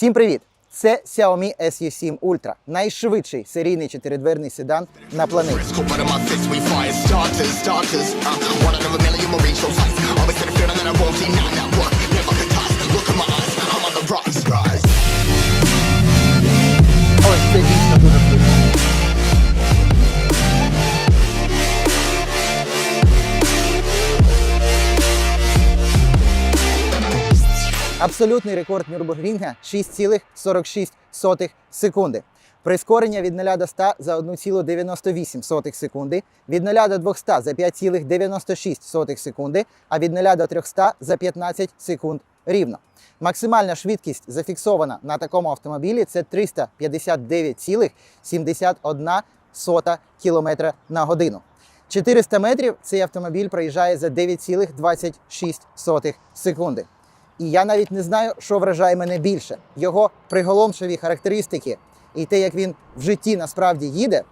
Всім привіт! Це Xiaomi SU7 Ultra, найшвидший серійний чотиридверний седан на планеті. Абсолютний рекорд Нюрбургрінга 6,46 секунди. Прискорення від 0 до 100 за 1,98 секунди, від 0 до 200 за 5,96 секунди, а від 0 до 300 за 15 секунд рівно. Максимальна швидкість зафіксована на такому автомобілі це 359,71 км на годину. 400 метрів цей автомобіль проїжджає за 9,26 секунди. І я навіть не знаю, що вражає мене більше: його приголомшові характеристики і те, як він в житті насправді їде,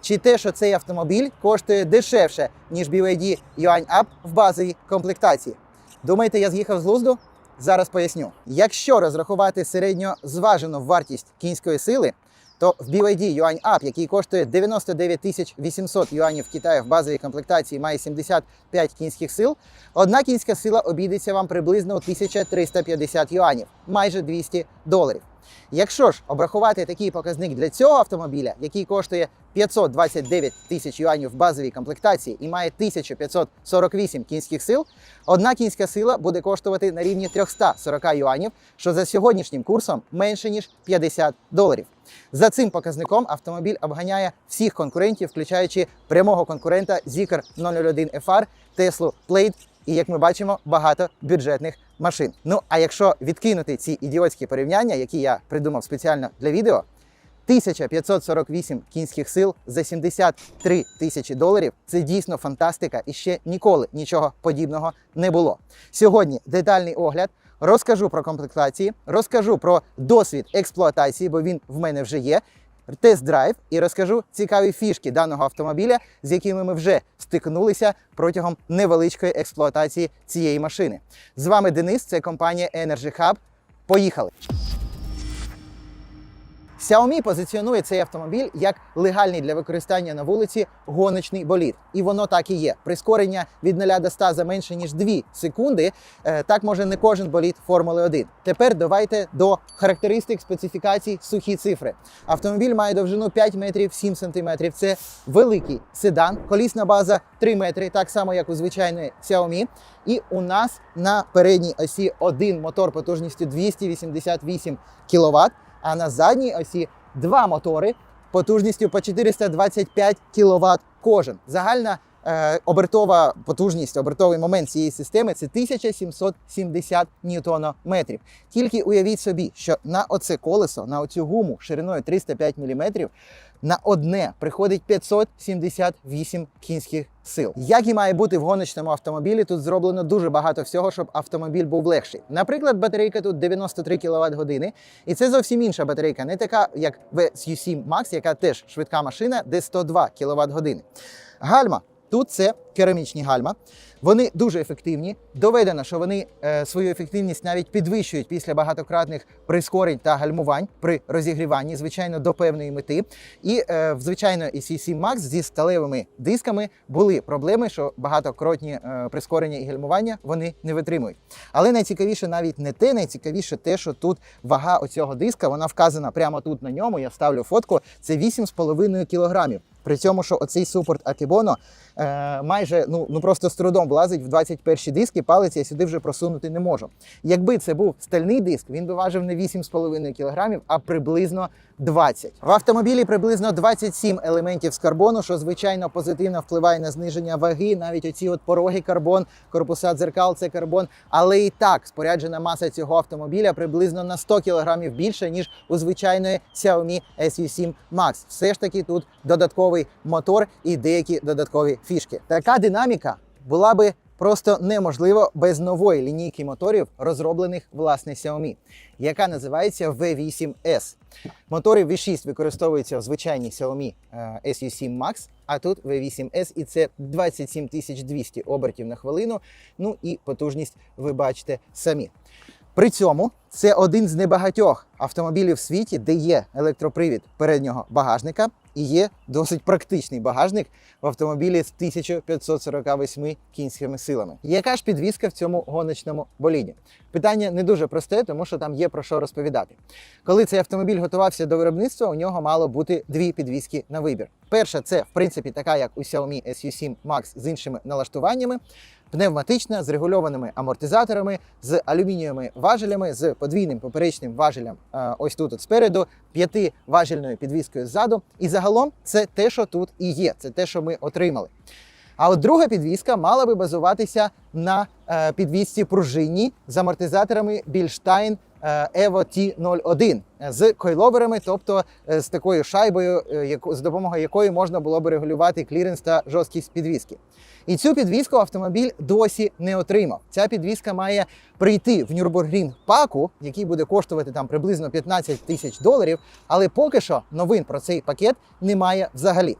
чи те, що цей автомобіль коштує дешевше, ніж BYD Yuan Up в базовій комплектації. Думаєте, я з'їхав з глузду? Зараз поясню. Якщо розрахувати середньозважену вартість кінської сили, то в BYD Yuan Up, який коштує 99 тисяч 800 юанів в Китаї в базовій комплектації, має 75 кінських сил. Одна кінська сила обійдеться вам приблизно у 1350 юанів, майже 200 доларів. Якщо ж обрахувати такий показник для цього автомобіля, який коштує 529 тисяч юанів в базовій комплектації і має 1548 кінських сил, одна кінська сила буде коштувати на рівні 340 юанів, що за сьогоднішнім курсом менше ніж 50 доларів. За цим показником автомобіль обганяє всіх конкурентів, включаючи прямого конкурента Zikr 001 FR, Tesla Plaid і, як ми бачимо, багато бюджетних машин. Ну а якщо відкинути ці ідіотські порівняння, які я придумав спеціально для відео, 1548 кінських сил за 73 тисячі доларів це дійсно фантастика, і ще ніколи нічого подібного не було. Сьогодні детальний огляд. Розкажу про комплектації, розкажу про досвід експлуатації, бо він в мене вже є. Тест-драйв і розкажу цікаві фішки даного автомобіля, з якими ми вже стикнулися протягом невеличкої експлуатації цієї машини. З вами Денис, це компанія Energy Hub. Поїхали! Xiaomi позиціонує цей автомобіль як легальний для використання на вулиці гоночний болід. І воно так і є. Прискорення від 0 до 100 за менше ніж 2 секунди. Е, Так може не кожен болід Формули 1. Тепер давайте до характеристик специфікацій сухі цифри. Автомобіль має довжину 5 метрів 7 сантиметрів. Це великий седан, колісна база 3 метри, так само як у звичайної Xiaomi. І у нас на передній осі один мотор потужністю 288 кВт а на задній осі два мотори потужністю по 425 кВт кожен. Загальна е, обертова потужність, обертовий момент цієї системи це 1770 ньютонометрів. Тільки уявіть собі, що на оце колесо, на оцю гуму шириною 305 мм, на одне приходить 578 кінських сил. Як і має бути в гоночному автомобілі, тут зроблено дуже багато всього, щоб автомобіль був легший. Наприклад, батарейка тут 93 кВт години, і це зовсім інша батарейка, не така, як в SU7 Max, яка теж швидка машина, де 102 кВт години. Гальма. Тут це керамічні гальма. Вони дуже ефективні. Доведено, що вони е, свою ефективність навіть підвищують після багатократних прискорень та гальмувань при розігріванні, звичайно, до певної мети. І е, звичайно EC7 Max зі сталевими дисками були проблеми, що багатокротні е, прискорення і гальмування вони не витримують. Але найцікавіше навіть не те, найцікавіше те, що тут вага оцього диска, вона вказана прямо тут на ньому. Я ставлю фотку. Це 8,5 кілограмів. При цьому, що оцей супорт Акібоно е, майже ну, ну просто з трудом влазить в 21 диски, палець я сюди вже просунути не можу. Якби це був стальний диск, він би важив не 8,5 кг, а приблизно 20. В автомобілі приблизно 27 елементів з карбону, що звичайно позитивно впливає на зниження ваги. Навіть оці от пороги карбон, корпуса дзеркал це карбон. Але і так споряджена маса цього автомобіля приблизно на 100 кг більше, ніж у звичайної Xiaomi SU7 Max. Все ж таки тут додатковий мотор і деякі додаткові фішки. Така динаміка була би просто неможливо без нової лінійки моторів, розроблених власне Xiaomi, яка називається V8S. Мотори V6 використовуються в звичайній Xiaomi е, SU7 Max, а тут V8S і це 27 200 обертів на хвилину. Ну і потужність ви бачите самі. При цьому Це один з небагатьох автомобілів в світі, де є електропривід переднього багажника і є досить практичний багажник в автомобілі з 1548 кінськими силами. Яка ж підвізка в цьому гоночному боліді? Питання не дуже просте, тому що там є про що розповідати. Коли цей автомобіль готувався до виробництва, у нього мало бути дві підвізки на вибір. Перша це, в принципі, така, як у Xiaomi SU7 Max з іншими налаштуваннями. Пневматична з регульованими амортизаторами, з алюмінієвими важелями, з подвійним поперечним важелям, е, ось тут от спереду, п'ятиважельною підвіскою ззаду. І загалом це те, що тут і є. Це те, що ми отримали. А от друга підвіска мала би базуватися на е, підвісці пружині з амортизаторами Більштайн Evo T01 з койловерами, тобто е, з такою шайбою, е, з допомогою якої можна було би регулювати кліренс та жорсткість підвіски. І цю підвіску автомобіль досі не отримав. Ця підвіска має прийти в Нюрбургрін паку, який буде коштувати там приблизно 15 тисяч доларів. Але поки що новин про цей пакет немає взагалі.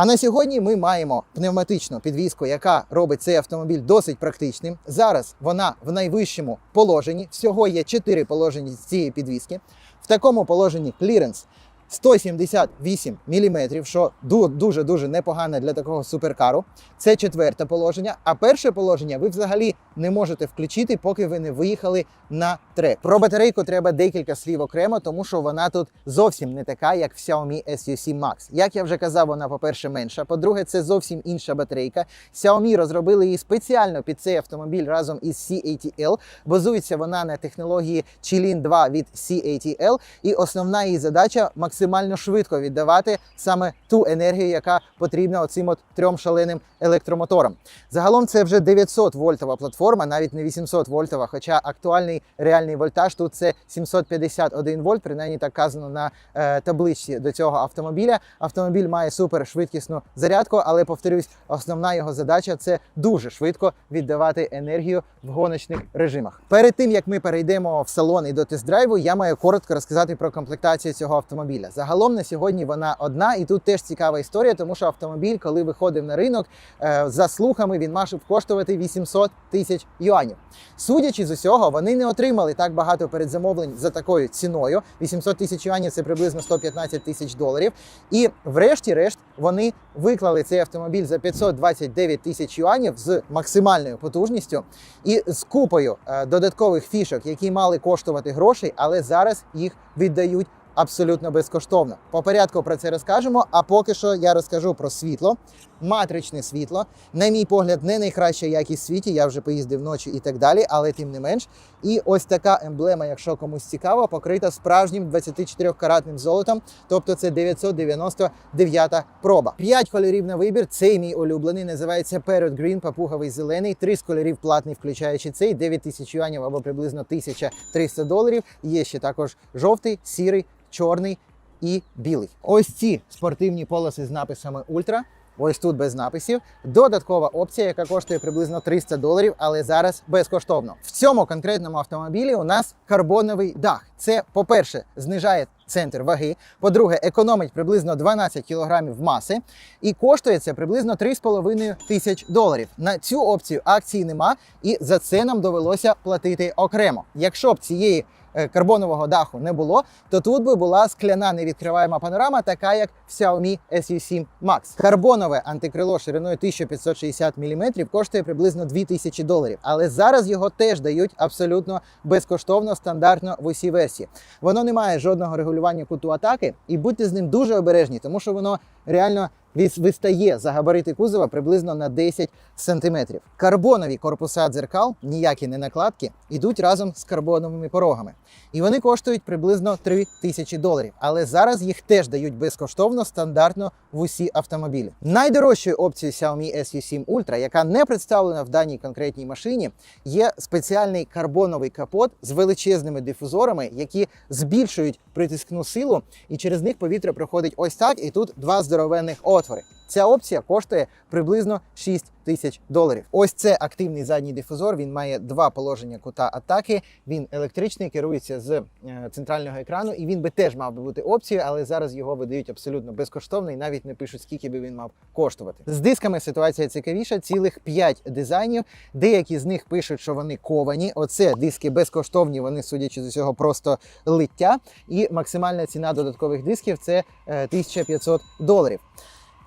А на сьогодні ми маємо пневматичну підвіску, яка робить цей автомобіль досить практичним. Зараз вона в найвищому положенні. Всього є 4 положення з цієї підвіски. В такому положенні кліренс 178 мм, що дуже дуже непогано для такого суперкару. Це четверте положення. А перше положення ви взагалі не можете включити, поки ви не виїхали на трек. Про батарейку треба декілька слів окремо, тому що вона тут зовсім не така, як в Xiaomi SU7 Max. Як я вже казав, вона, по-перше, менша. По-друге, це зовсім інша батарейка. Xiaomi розробили її спеціально під цей автомобіль разом із CATL. Базується вона на технології Chilin 2 від CATL, і основна її задача максимально швидко віддавати саме ту енергію, яка потрібна оцим от трьом шаленим електромоторам. Загалом це вже 900 вольтова платформа, навіть не 800 вольтова, хоча актуальний реальний вольтаж тут це 751 вольт, принаймні так казано на е, табличці до цього автомобіля. Автомобіль має супершвидкісну зарядку, але повторюсь, основна його задача це дуже швидко віддавати енергію в гоночних режимах. Перед тим як ми перейдемо в салон і до тест-драйву, я маю коротко розказати про комплектацію цього автомобіля. Загалом на сьогодні вона одна, і тут теж цікава історія, тому що автомобіль, коли виходив на ринок, е, за слухами він мав коштувати 800 тисяч юанів. Судячи з усього, вони не отримали так багато передзамовлень за такою ціною. 800 тисяч юанів це приблизно 115 тисяч доларів. І врешті-решт вони виклали цей автомобіль за 529 тисяч юанів з максимальною потужністю і з купою е, додаткових фішок, які мали коштувати грошей, але зараз їх віддають. Абсолютно безкоштовно. По порядку про це розкажемо. А поки що я розкажу про світло, матричне світло. На мій погляд, не найкраща якість світі. Я вже поїздив вночі і так далі, але тим не менш. І ось така емблема, якщо комусь цікаво, покрита справжнім 24-каратним золотом, тобто це 999 проба. П'ять кольорів на вибір. Цей мій улюблений називається Parrot Green, папуговий зелений. Три з кольорів платний, включаючи цей 9 тисяч юанів або приблизно 1300 доларів. Є ще також жовтий, сірий, чорний і білий. Ось ці спортивні полоси з написами Ультра. Ось тут без написів. Додаткова опція, яка коштує приблизно 300 доларів, але зараз безкоштовно. В цьому конкретному автомобілі у нас карбоновий дах. Це, по-перше, знижає центр ваги. По-друге, економить приблизно 12 кілограмів маси і коштує це приблизно 3,5 тисяч доларів. На цю опцію акції нема, і за це нам довелося платити окремо. Якщо б цієї карбонового даху не було, то тут би була скляна невідкриваєма панорама, така як в Xiaomi SU7 Max. Карбонове антикрило шириною 1560 мм коштує приблизно 2000 доларів. Але зараз його теж дають абсолютно безкоштовно, стандартно в усій версії. Воно не має жодного регулювання куту атаки, і будьте з ним дуже обережні, тому що воно реально вистає за габарити кузова приблизно на 10 сантиметрів. Карбонові корпуса дзеркал, ніякі не накладки, йдуть разом з карбоновими порогами. І вони коштують приблизно 3 тисячі доларів. Але зараз їх теж дають безкоштовно, стандартно в усі автомобілі. Найдорожчою опцією Xiaomi SU7 Ultra, яка не представлена в даній конкретній машині, є спеціальний карбоновий капот з величезними дифузорами, які збільшують притискну силу, і через них повітря проходить ось так. І тут два здоровенних отвори. Ця опція коштує приблизно 6 тисяч доларів. Ось це активний задній дифузор. Він має два положення кута атаки. Він електричний, керується з е, центрального екрану, і він би теж мав би бути опцією, але зараз його видають абсолютно безкоштовно і навіть не пишуть, скільки би він мав коштувати. З дисками ситуація цікавіша. Цілих 5 дизайнів. Деякі з них пишуть, що вони ковані. Оце диски безкоштовні. Вони, судячи з усього, просто лиття. І максимальна ціна додаткових дисків це е, 1500 доларів.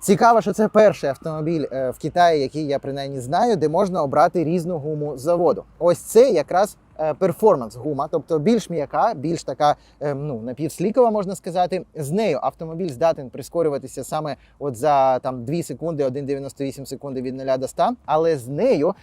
Цікаво, що це перший автомобіль е, в Китаї, який я принаймні знаю, де можна обрати різну гуму з заводу. Ось це якраз е, перформанс гума, тобто більш м'яка, більш така е, ну напівслікова, можна сказати. З нею автомобіль здатен прискорюватися саме от за там 2 секунди, 1,98 секунди від 0 до 100, але з нею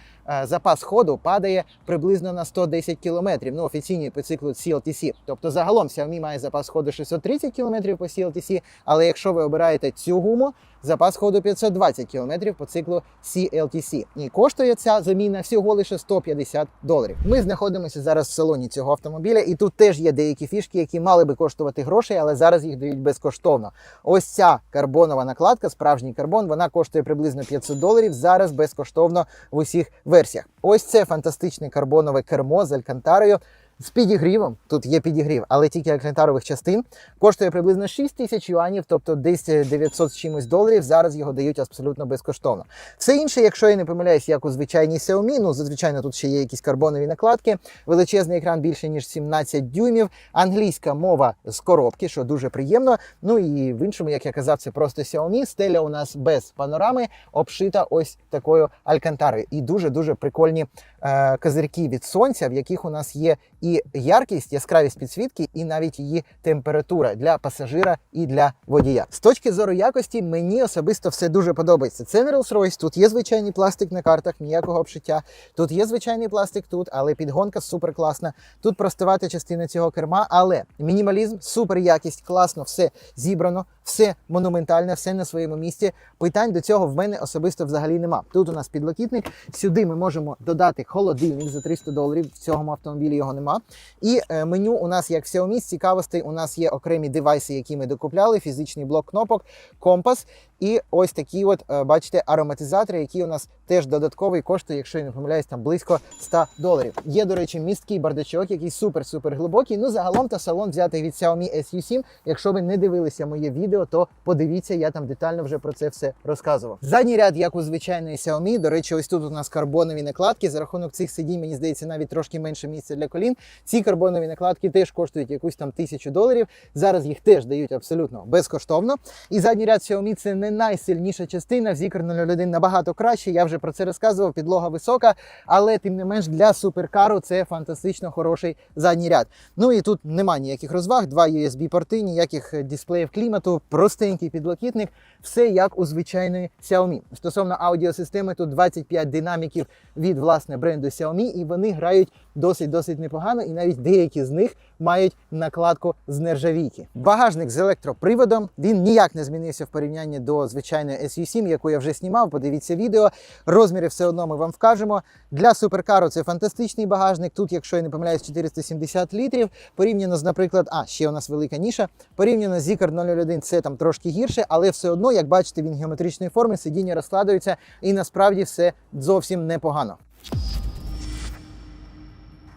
запас ходу падає приблизно на 110 кілометрів. Ну офіційні по циклу CLTC. Тобто загалом Xiaomi має запас ходу 630 кілометрів по CLTC, але якщо ви обираєте цю гуму, запас ходу 520 км по циклу CLTC. І коштує ця заміна всього лише 150 доларів. Ми знаходимося зараз в салоні цього автомобіля, і тут теж є деякі фішки, які мали би коштувати грошей, але зараз їх дають безкоштовно. Ось ця карбонова накладка, справжній карбон, вона коштує приблизно 500 доларів. Зараз безкоштовно в усіх версіях. Ось це фантастичне карбонове кермо з алькантарою. З підігрівом, тут є підігрів, але тільки алькантарових частин, коштує приблизно 6 тисяч юанів, тобто десь 900 з чимось доларів. Зараз його дають абсолютно безкоштовно. Все інше, якщо я не помиляюсь, як у звичайній Xiaomi, ну зазвичай тут ще є якісь карбонові накладки, величезний екран більше ніж 17 дюймів, англійська мова з коробки, що дуже приємно. Ну і в іншому, як я казав, це просто Xiaomi. Стеля у нас без панорами, обшита ось такою алькантарою. І дуже дуже прикольні е, козирки від сонця, в яких у нас є і яркість, яскравість підсвітки, і навіть її температура для пасажира і для водія. З точки зору якості, мені особисто все дуже подобається. Це не Rolls-Royce, тут є звичайний пластик на картах, ніякого обшиття. Тут є звичайний пластик тут, але підгонка супер класна. Тут простувата частина цього керма, але мінімалізм, супер якість, класно, все зібрано, все монументальне, все на своєму місці. Питань до цього в мене особисто взагалі нема. Тут у нас підлокітник. Сюди ми можемо додати холодильник за 300 доларів. В цьому автомобілі його нема. І е, меню у нас, як в Xiaomi, з цікавостей, у нас є окремі девайси, які ми докупляли, фізичний блок кнопок, компас. І ось такі, от е, бачите, ароматизатори, які у нас теж додатковий коштує, якщо я не помиляюсь, там близько 100 доларів. Є, до речі, місткий бардачок, який супер-супер глибокий. Ну, загалом та салон взятий від Xiaomi SU7. Якщо ви не дивилися моє відео, то подивіться, я там детально вже про це все розказував. Задній ряд, як у звичайної Xiaomi. До речі, ось тут у нас карбонові накладки. За рахунок цих сидінь, мені здається, навіть трошки менше місця для колін. Ці карбонові накладки теж коштують якусь там тисячу доларів. Зараз їх теж дають абсолютно безкоштовно. І задній ряд Xiaomi це не найсильніша частина. В Zikr 01 набагато краще. Я вже про це розказував. Підлога висока, але тим не менш для суперкару це фантастично хороший задній ряд. Ну і тут нема ніяких розваг, два USB-порти, ніяких дисплеїв клімату, простенький підлокітник, все як у звичайної Xiaomi. Стосовно аудіосистеми, тут 25 динаміків від власне бренду Xiaomi, і вони грають досить досить непогано, і навіть деякі з них мають накладку з нержавійки. Багажник з електроприводом він ніяк не змінився в порівнянні до звичайної SU7, яку я вже знімав. Подивіться відео. Розміри все одно ми вам вкажемо. Для суперкару це фантастичний багажник. Тут, якщо я не помиляюсь, 470 літрів. Порівняно з, наприклад, а ще у нас велика ніша. Порівняно з Zikr 01 це там трошки гірше, але все одно, як бачите, він геометричної форми, сидіння розкладаються, і насправді все зовсім непогано.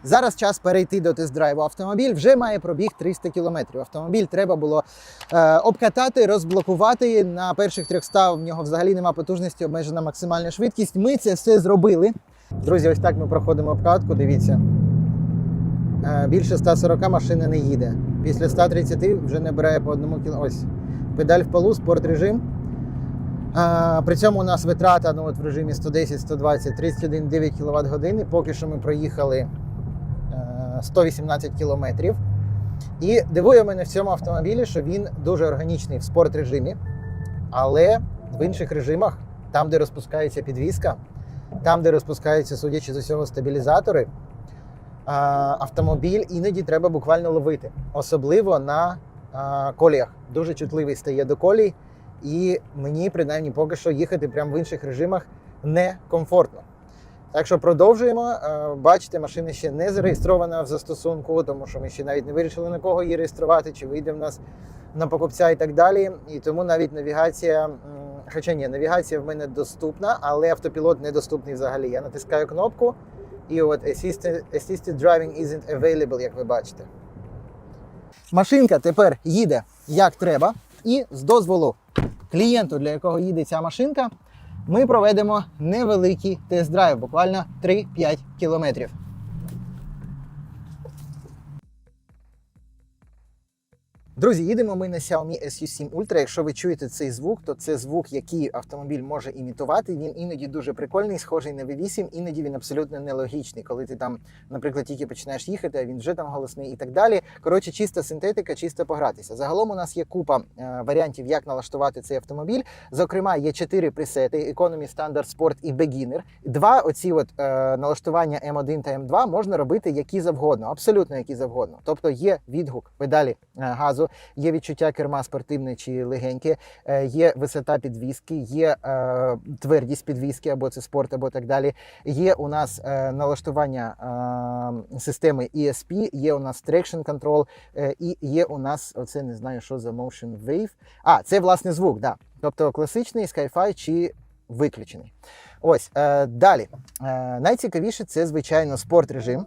Зараз час перейти до тест-драйву. Автомобіль вже має пробіг 300 кілометрів. Автомобіль треба було е, обкатати, розблокувати. На перших 300 в нього взагалі нема потужності, обмежена максимальна швидкість. Ми це все зробили. Друзі, ось так ми проходимо обкатку. Дивіться. Е, більше 140 машина не їде. Після 130 вже не бере по одному кіло. Ось педаль в полу, спорт режим. А, при цьому у нас витрата ну, от в режимі 110, 120, 31,9 кВт години. Поки що ми проїхали е, 118 кілометрів. І дивує мене в цьому автомобілі, що він дуже органічний в спорт режимі, але в інших режимах, там, де розпускається підвізка, там, де розпускаються, судячи з усього, стабілізатори, автомобіль іноді треба буквально ловити, особливо на коліях. Дуже чутливий стає до колій, і мені принаймні поки що їхати прямо в інших режимах некомфортно. Так що продовжуємо. Е, Бачите, машина ще не зареєстрована в застосунку, тому що ми ще навіть не вирішили на кого її реєструвати, чи вийде в нас на покупця і так далі. І тому навіть навігація Хоча ні, навігація в мене доступна, але автопілот недоступний взагалі. Я натискаю кнопку, і от Assisted, assisted Driving isn't available, як ви бачите. Машинка тепер їде як треба, і з дозволу клієнту, для якого їде ця машинка, ми проведемо невеликий тест-драйв, буквально 3-5 кілометрів. Друзі, їдемо ми на Xiaomi SU7 Ultra. Якщо ви чуєте цей звук, то це звук, який автомобіль може імітувати. Він іноді дуже прикольний, схожий на V8, іноді він абсолютно нелогічний, коли ти там, наприклад, тільки починаєш їхати, а він вже там голосний і так далі. Коротше, чиста синтетика, чисто погратися. Загалом у нас є купа е, варіантів, як налаштувати цей автомобіль. Зокрема, є чотири пресети: Economy, Standard, Sport і Beginner. Два оці от е, налаштування M1 та M2 можна робити які завгодно, абсолютно які завгодно. Тобто є відгук педалі е, газу, є відчуття керма спортивне чи легеньке, е, є висота підвіски, є е, твердість підвіски, або це спорт, або так далі. Є у нас е, налаштування системи ESP, є у нас Traction Control, і є у нас оце не знаю, що за Motion Wave. А, це власне звук, да. Тобто класичний Sky-Fi чи виключений. Ось е, далі. Е, найцікавіше це, звичайно, спорт режим.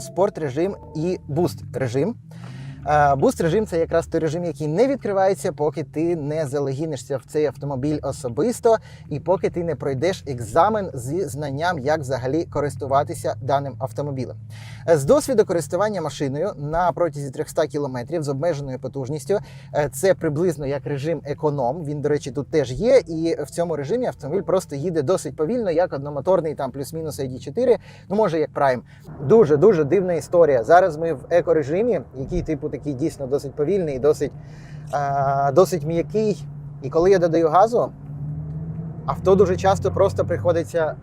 Спорт режим і буст режим. Буст режим це якраз той режим, який не відкривається, поки ти не залегінишся в цей автомобіль особисто, і поки ти не пройдеш екзамен зі знанням, як взагалі користуватися даним автомобілем. З досвіду користування машиною на протязі 300 км з обмеженою потужністю, е, це приблизно як режим економ. Він, до речі, тут теж є. І в цьому режимі автомобіль просто їде досить повільно, як одномоторний, там плюс-мінус ID4, ну може як Prime. Дуже дуже дивна історія. Зараз ми в екорежимі, який типу такий дійсно досить повільний, досить, е, досить м'який. І коли я додаю газу, авто дуже часто просто приходиться,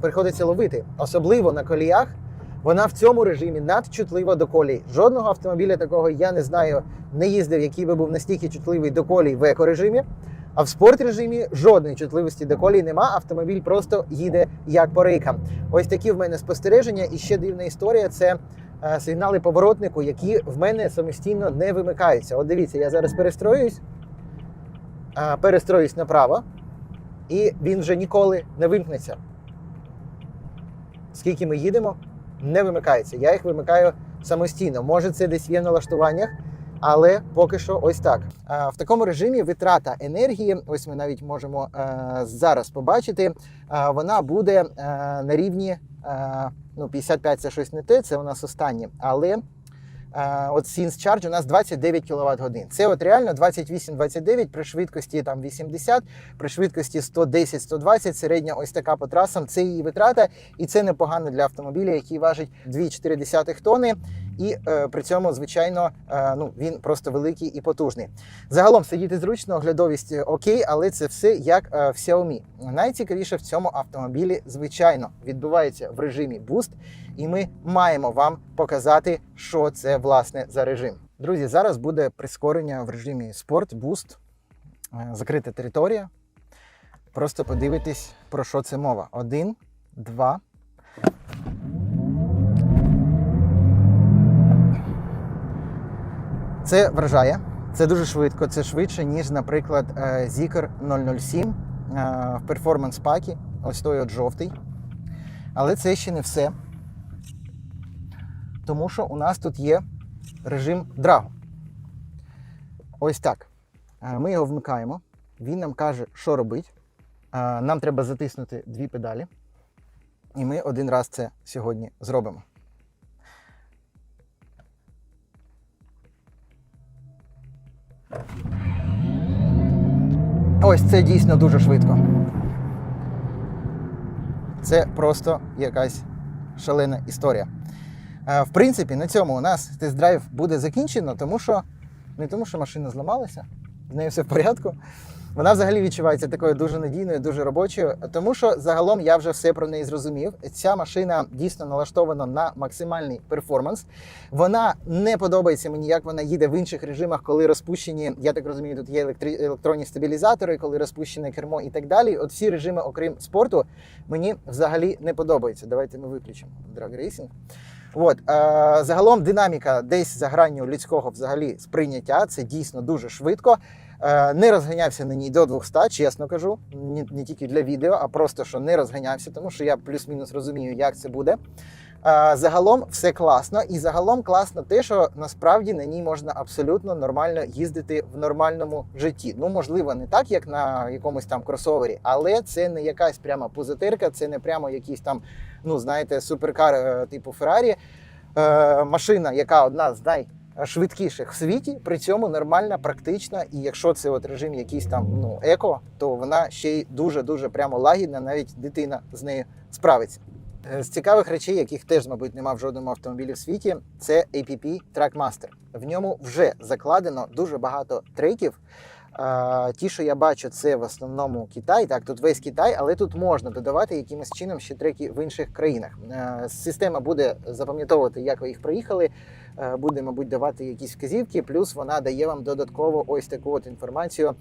приходиться ловити, особливо на коліях. Вона в цьому режимі надчутлива до колій. Жодного автомобіля такого я не знаю, не їздив, який би був настільки чутливий до колій в екорежимі. А в спорт режимі жодної чутливості до колій нема. Автомобіль просто їде як по рейкам. Ось такі в мене спостереження. І ще дивна історія це сигнали поворотнику, які в мене самостійно не вимикаються. От дивіться, я зараз перестроююсь, е, перестроюсь направо, і він вже ніколи не вимкнеться. Скільки ми їдемо, не вимикається. Я їх вимикаю самостійно. Може, це десь є в налаштуваннях, але поки що ось так. Е, В такому режимі витрата енергії, ось ми навіть можемо е, зараз побачити, е, вона буде е, на рівні е, ну, 55 це щось не те, це у нас останнє. Але е, от Sins Charge у нас 29 кВт годин. Це от реально 28-29 при швидкості там 80, при швидкості 110-120, середня ось така по трасам. Це її витрата, і це непогано для автомобіля, який важить 2,4 тонни. І е, при цьому, звичайно, е, ну він просто великий і потужний. Загалом сидіти зручно, оглядовість е, окей, але це все як е, в Xiaomi. Найцікавіше в цьому автомобілі, звичайно, відбувається в режимі Boost, і ми маємо вам показати, що це власне за режим. Друзі, зараз буде прискорення в режимі Sport, Boost, е, закрита територія. Просто подивитись, про що це мова. Один, два. Це вражає. Це дуже швидко. Це швидше, ніж, наприклад, е, Zikr 007 е, в перформанс пакі. Ось той от жовтий. Але це ще не все. Тому що у нас тут є режим драгу. Ось так. Е, Ми його вмикаємо. Він нам каже, що робить. Е, Нам треба затиснути дві педалі. І ми один раз це сьогодні зробимо. Ось це дійсно дуже швидко. Це просто якась шалена історія. Е, В принципі, на цьому у нас тест-драйв буде закінчено, тому що не тому, що машина зламалася, з нею все в порядку. Вона взагалі відчувається такою дуже надійною, дуже робочою, тому що загалом я вже все про неї зрозумів. Ця машина дійсно налаштована на максимальний перформанс. Вона не подобається мені, як вона їде в інших режимах, коли розпущені, я так розумію, тут є електри- електронні стабілізатори, коли розпущене кермо і так далі. От всі режими, окрім спорту, мені взагалі не подобаються. Давайте ми виключимо Drag Racing. От, е, загалом динаміка десь за гранню людського взагалі сприйняття. Це дійсно дуже швидко. Е, не розганявся на ній до 200, чесно кажу. Не, тільки для відео, а просто що не розганявся, тому що я плюс-мінус розумію, як це буде. Е, загалом все класно, і загалом класно те, що насправді на ній можна абсолютно нормально їздити в нормальному житті. Ну, можливо, не так, як на якомусь там кросовері, але це не якась прямо позитерка, це не прямо якийсь там, ну знаєте, суперкар е, типу Феррарі. Машина, яка одна з найшвидкіших в світі, при цьому нормальна, практична. І якщо це от режим якийсь там ну еко, то вона ще й дуже дуже прямо лагідна, навіть дитина з нею справиться. Е, З цікавих речей, яких теж, мабуть, нема в жодному автомобілі в світі, це APP Trackmaster. В ньому вже закладено дуже багато треків. Е, Ті, що я бачу, це в основному Китай. Так, тут весь Китай, але тут можна додавати якимось чином ще треки в інших країнах. Е, Система буде запам'ятовувати, як ви їх проїхали, е, буде, мабуть, давати якісь вказівки. Плюс вона дає вам додатково ось таку от інформацію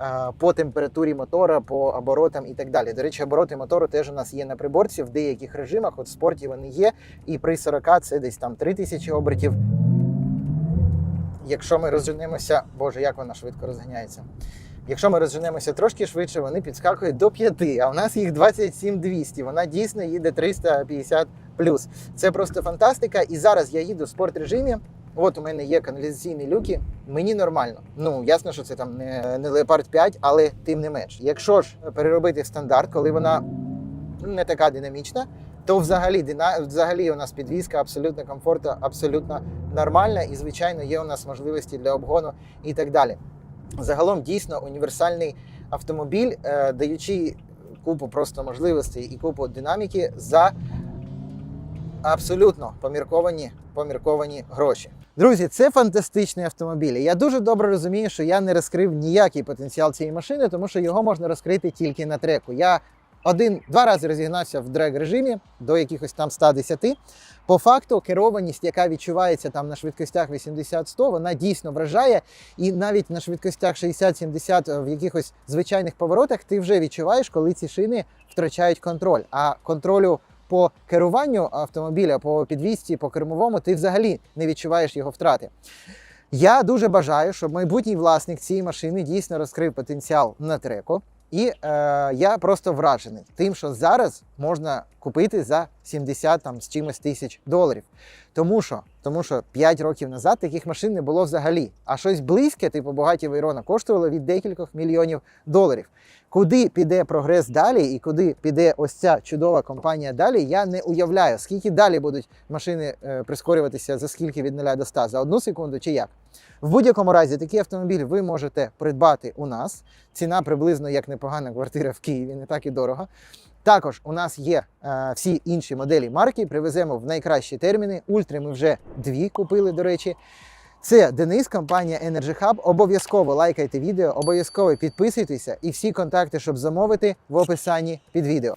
е, по температурі мотора, по оборотам і так далі. До речі, обороти мотору теж у нас є на приборці в деяких режимах. От в спорті вони є, і при 40 це десь там 3000 обертів. Якщо ми розженемося, боже, як вона швидко розганяється. Якщо ми розженемося трошки швидше, вони підскакують до 5, а у нас їх 27200. Вона дійсно їде 350 Це просто фантастика. І зараз я їду в спорт режимі. От у мене є каналізаційні люки. Мені нормально. Ну ясно, що це там не, не Leopard 5, але тим не менш. Якщо ж переробити стандарт, коли вона не така динамічна, то взагалі дина... взагалі у нас підвізка абсолютно комфортна, абсолютно нормальна, і звичайно є у нас можливості для обгону і так далі. Загалом дійсно універсальний автомобіль, е, даючи купу просто можливостей і купу динаміки за абсолютно помірковані, помірковані гроші. Друзі, це фантастичний автомобіль. Я дуже добре розумію, що я не розкрив ніякий потенціал цієї машини, тому що його можна розкрити тільки на треку. Я один-два рази розігнався в драг режимі до якихось там 110. По факту, керованість, яка відчувається там на швидкостях 80-100, вона дійсно вражає. І навіть на швидкостях 60-70 в якихось звичайних поворотах ти вже відчуваєш, коли ці шини втрачають контроль. А контролю по керуванню автомобіля, по підвісці, по кермовому, ти взагалі не відчуваєш його втрати. Я дуже бажаю, щоб майбутній власник цієї машини дійсно розкрив потенціал на треку. І е, я просто вражений тим, що зараз можна купити за 70 там, з чимось тисяч доларів. Тому що, тому що 5 років назад таких машин не було взагалі. А щось близьке, типу Bugatti Veyron, коштувало від декількох мільйонів доларів. Куди піде прогрес далі і куди піде ось ця чудова компанія далі, я не уявляю, скільки далі будуть машини е, прискорюватися за скільки від 0 до 100, за одну секунду чи як. В будь-якому разі такий автомобіль ви можете придбати у нас. Ціна приблизно як непогана квартира в Києві, не так і дорого. Також у нас є е, всі інші моделі марки. Привеземо в найкращі терміни. Ультри ми вже дві купили, до речі. Це Денис, компанія Energy Hub. Обов'язково лайкайте відео, обов'язково підписуйтеся і всі контакти, щоб замовити, в описанні під відео.